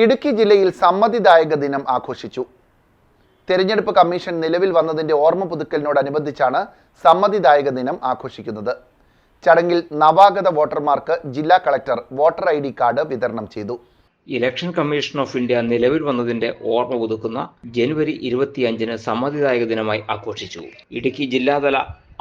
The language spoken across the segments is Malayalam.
ഇടുക്കി ജില്ലയിൽ സമ്മതിദായക ദിനം ആഘോഷിച്ചു. തെരഞ്ഞെടുപ്പ് കമ്മീഷൻ നിലവിൽ വന്നതിന്റെ ഓർമ്മ പുതുക്കലിനോടനുബന്ധിച്ചാണ് സമ്മതിദായക ദിനം ആഘോഷിക്കുന്നത്. ചടങ്ങിൽ നവാഗത വോട്ടർമാർക്ക് ജില്ലാ കളക്ടർ വോട്ടർ ഐ കാർഡ് വിതരണം ചെയ്തു. ഇലക്ഷൻ കമ്മീഷൻ ഓഫ് ഇന്ത്യ നിലവിൽ വന്നതിന്റെ ഓർമ്മ പുതുക്കുന്ന ജനുവരി ഇരുപത്തിയഞ്ചിന് സമ്മതിദായക ദിനമായി ആഘോഷിച്ചു. ഇടുക്കി ജില്ലാതല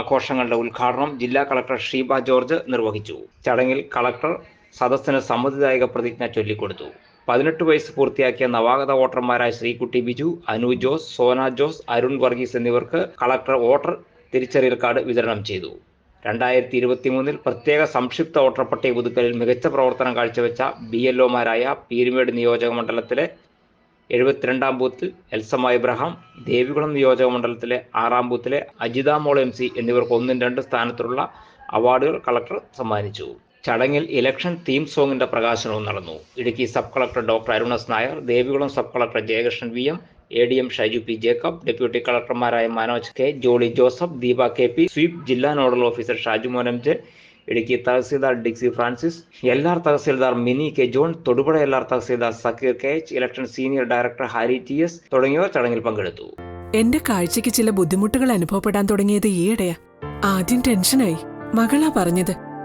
ആഘോഷങ്ങളുടെ ഉദ്ഘാടനം ജില്ലാ കളക്ടർ ഷീബ ജോർജ് നിർവഹിച്ചു. ചടങ്ങിൽ കളക്ടർ സദസ്സിന് സമ്മതിദായക പ്രതിജ്ഞ ചൊല്ലിക്കൊടുത്തു. പതിനെട്ട് വയസ്സ് പൂർത്തിയാക്കിയ നവാഗത വോട്ടർമാരായ ശ്രീകുട്ടി ബിജു അനു ജോസ് സോന ജോസ് അരുൺ വർഗീസ് എന്നിവർക്ക് കളക്ടർ വോട്ടർ തിരിച്ചറിയൽ കാർഡ് വിതരണം ചെയ്തു. രണ്ടായിരത്തി ഇരുപത്തി മൂന്നിൽ പ്രത്യേക സംക്ഷിപ്ത വോട്ടർ പട്ടിക പുതുക്കലിൽ മികച്ച പ്രവർത്തനം കാഴ്ചവെച്ച ബി എൽ ഒമാരായ പീരുമേട് നിയോജക മണ്ഡലത്തിലെ എഴുപത്തിരണ്ടാം ബൂത്തിൽ എൽസമ്മ ഇബ്രഹാം ദേവികുളം നിയോജക മണ്ഡലത്തിലെ ആറാം ബൂത്തിലെ അജിത മോൾ എം സി എന്നിവർക്ക് ഒന്നും രണ്ട് സ്ഥാനത്തുള്ള അവാർഡുകൾ കളക്ടർ സമ്മാനിച്ചു. ചടങ്ങിൽ ഇലക്ഷൻ തീം സോങ്ങിന്റെ പ്രകാശനവും നടന്നു. Idukki sub collector doctor Arun S Nair Devikulam sub collector Jayakrishnan V. M A D M Shaiju P. Jacob deputy കളക്ടർമാരായ Manoj K Jolly Joseph Deepa K. P. SVEEP ജില്ലാ nodal officer Shaju Monam J Idukki tahsildar Dixy Francis L R tahsildar Mini K. John Thodupuzha L R tahsildar Zakir K. H election senior director Harry T S തുടങ്ങിയവർ ചടങ്ങിൽ പങ്കെടുത്തു. എന്റെ കാഴ്ചയ്ക്ക് ചില ബുദ്ധിമുട്ടുകൾ അനുഭവപ്പെടാൻ തുടങ്ങിയത് ഈയിടെയാ. ആദ്യം ടെൻഷനായി. മകളാ പറഞ്ഞത്.